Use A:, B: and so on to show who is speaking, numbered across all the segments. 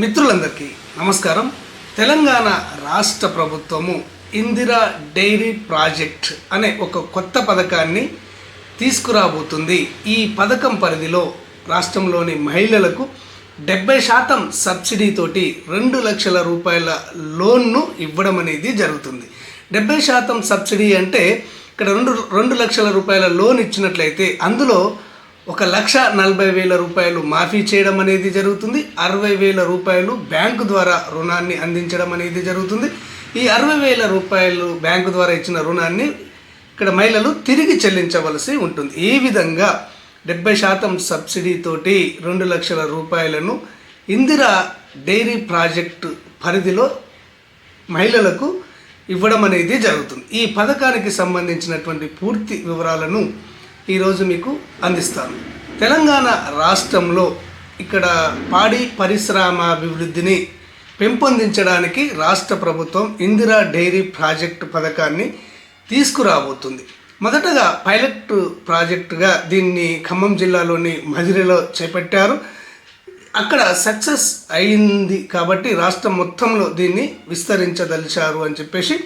A: మిత్రులందరికీ నమస్కారం. తెలంగాణ రాష్ట్ర ప్రభుత్వము ఇందిరా డైరీ ప్రాజెక్ట్ అనే ఒక కొత్త పథకాన్ని తీసుకురాబోతుంది. ఈ పథకం పరిధిలో రాష్ట్రంలోని మహిళలకు డెబ్బై శాతం సబ్సిడీతోటి రెండు లక్షల రూపాయల లోన్ను ఇవ్వడం అనేది జరుగుతుంది. డెబ్బై శాతం సబ్సిడీ అంటే ఇక్కడ రెండు రెండు లక్షల రూపాయల లోన్ ఇచ్చినట్లయితే అందులో ఒక లక్ష నలభై వేల రూపాయలు మాఫీ చేయడం అనేది జరుగుతుంది. అరవై వేల రూపాయలు బ్యాంకు ద్వారా రుణాన్ని అందించడం అనేది జరుగుతుంది. ఈ అరవై వేల రూపాయలు బ్యాంకు ద్వారా ఇచ్చిన రుణాన్ని ఇక్కడ మహిళలు తిరిగి చెల్లించవలసి ఉంటుంది. ఈ విధంగా డెబ్బై శాతం సబ్సిడీతోటి రెండు లక్షల రూపాయలను ఇందిరా డైరీ ప్రాజెక్టు పరిధిలో మహిళలకు ఇవ్వడం అనేది జరుగుతుంది. ఈ పథకానికి సంబంధించినటువంటి పూర్తి వివరాలను ఈరోజు మీకు అందిస్తాను. తెలంగాణ రాష్ట్రంలో ఇక్కడ పాడి పరిశ్రమాభివృద్ధిని పెంపొందించడానికి రాష్ట్ర ప్రభుత్వం ఇందిరా డైరీ ప్రాజెక్టు పథకాన్ని తీసుకురాబోతుంది. మొదటగా పైలట్ ప్రాజెక్టుగా దీన్ని ఖమ్మం జిల్లాలోని మజిరిలో చేపట్టారు. అక్కడ సక్సెస్ అయింది కాబట్టి రాష్ట్రం మొత్తంలో దీన్ని విస్తరించదలిచారు అని చెప్పేసి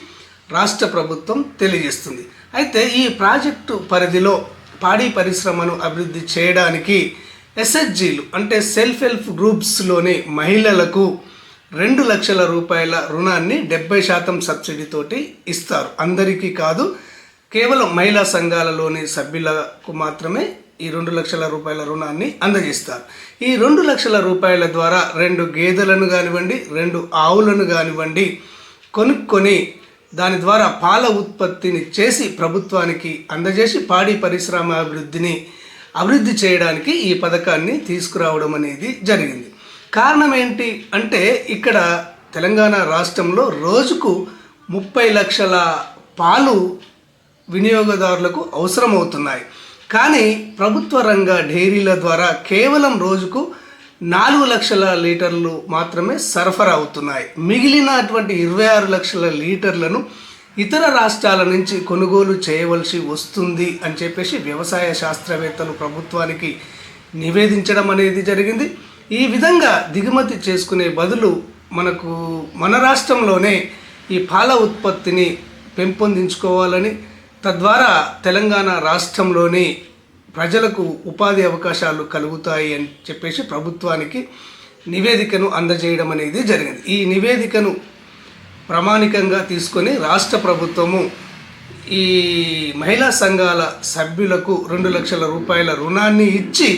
A: రాష్ట్ర ప్రభుత్వం తెలియజేస్తుంది. అయితే ఈ ప్రాజెక్టు పరిధిలో పాడి పరిశ్రమను అభివృద్ధి చేయడానికి ఎస్హెచ్జీలు అంటే సెల్ఫ్ హెల్ప్ గ్రూప్స్లోని మహిళలకు రెండు లక్షల రూపాయల రుణాన్ని డెబ్బై శాతం సబ్సిడీతోటి ఇస్తారు. అందరికీ కాదు కేవలం మహిళా సంఘాలలోని సభ్యులకు మాత్రమే ఈ రెండు లక్షల రూపాయల రుణాన్ని అందజేస్తారు. ఈ రెండు లక్షల రూపాయల ద్వారా రెండు గేదెలను కానివ్వండి రెండు ఆవులను కానివ్వండి కొనుక్కొని దాని ద్వారా పాల ఉత్పత్తిని చేసి ప్రభుత్వానికి అందజేసి పాడి పరిశ్రమ అభివృద్ధిని అభివృద్ధి చేయడానికి ఈ పథకాన్ని తీసుకురావడం అనేది జరిగింది. కారణం ఏంటి అంటే ఇక్కడ తెలంగాణ రాష్ట్రంలో రోజుకు ముప్పై లక్షల పాలు వినియోగదారులకు అవసరమవుతున్నాయి. కానీ ప్రభుత్వ రంగ డైరీల ద్వారా కేవలం రోజుకు నాలుగు లక్షల లీటర్లు మాత్రమే సరఫరా అవుతున్నాయి. మిగిలినటువంటి ఇరవై ఆరు లక్షల లీటర్లను ఇతర రాష్ట్రాల నుంచి కొనుగోలు చేయవలసి వస్తుంది అని చెప్పేసి వ్యవసాయ శాస్త్రవేత్తలు ప్రభుత్వానికి నివేదించడం అనేది జరిగింది. ఈ విధంగా దిగుమతి చేసుకునే బదులు మనకు మన రాష్ట్రంలోనే ఈ పాల ఉత్పత్తిని పెంపొందించుకోవాలని తద్వారా తెలంగాణ రాష్ట్రంలోని ప్రజలకు ఉపాధి అవకాశాలు కలుగుతాయి అని చెప్పేసి ప్రభుత్వానికి నివేదికను అందజేయడం అనేది జరిగింది. ఈ నివేదికను ప్రామాణికంగా తీసుకొని రాష్ట్ర ప్రభుత్వము ఈ మహిళా సంఘాల సభ్యులకు రెండు లక్షల రూపాయల రుణాన్ని ఇచ్చి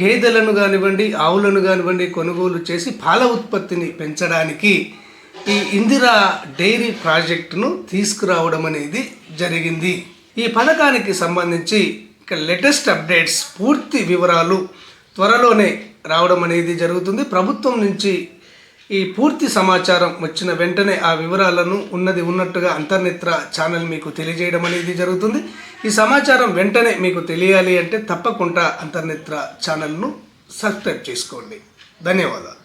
A: గేదెలను కానివ్వండి ఆవులను కానివ్వండి కొనుగోలు చేసి పాల ఉత్పత్తిని పెంచడానికి ఈ ఇందిరా డైరీ ప్రాజెక్టును తీసుకురావడం అనేది జరిగింది. ఈ పథకానికి సంబంధించి ఇక లేటెస్ట్ అప్డేట్స్ పూర్తి వివరాలు త్వరలోనే రావడం అనేది జరుగుతుంది. ప్రభుత్వం నుంచి ఈ పూర్తి సమాచారం వచ్చిన వెంటనే ఆ వివరాలను ఉన్నది ఉన్నట్టుగా అంతర్నిత్ర ఛానల్ మీకు తెలియజేయడం అనేది జరుగుతుంది. ఈ సమాచారం వెంటనే మీకు తెలియాలి అంటే తప్పకుండా అంతర్నిత్ర ఛానల్ను సబ్స్క్రైబ్ చేసుకోండి. ధన్యవాదాలు.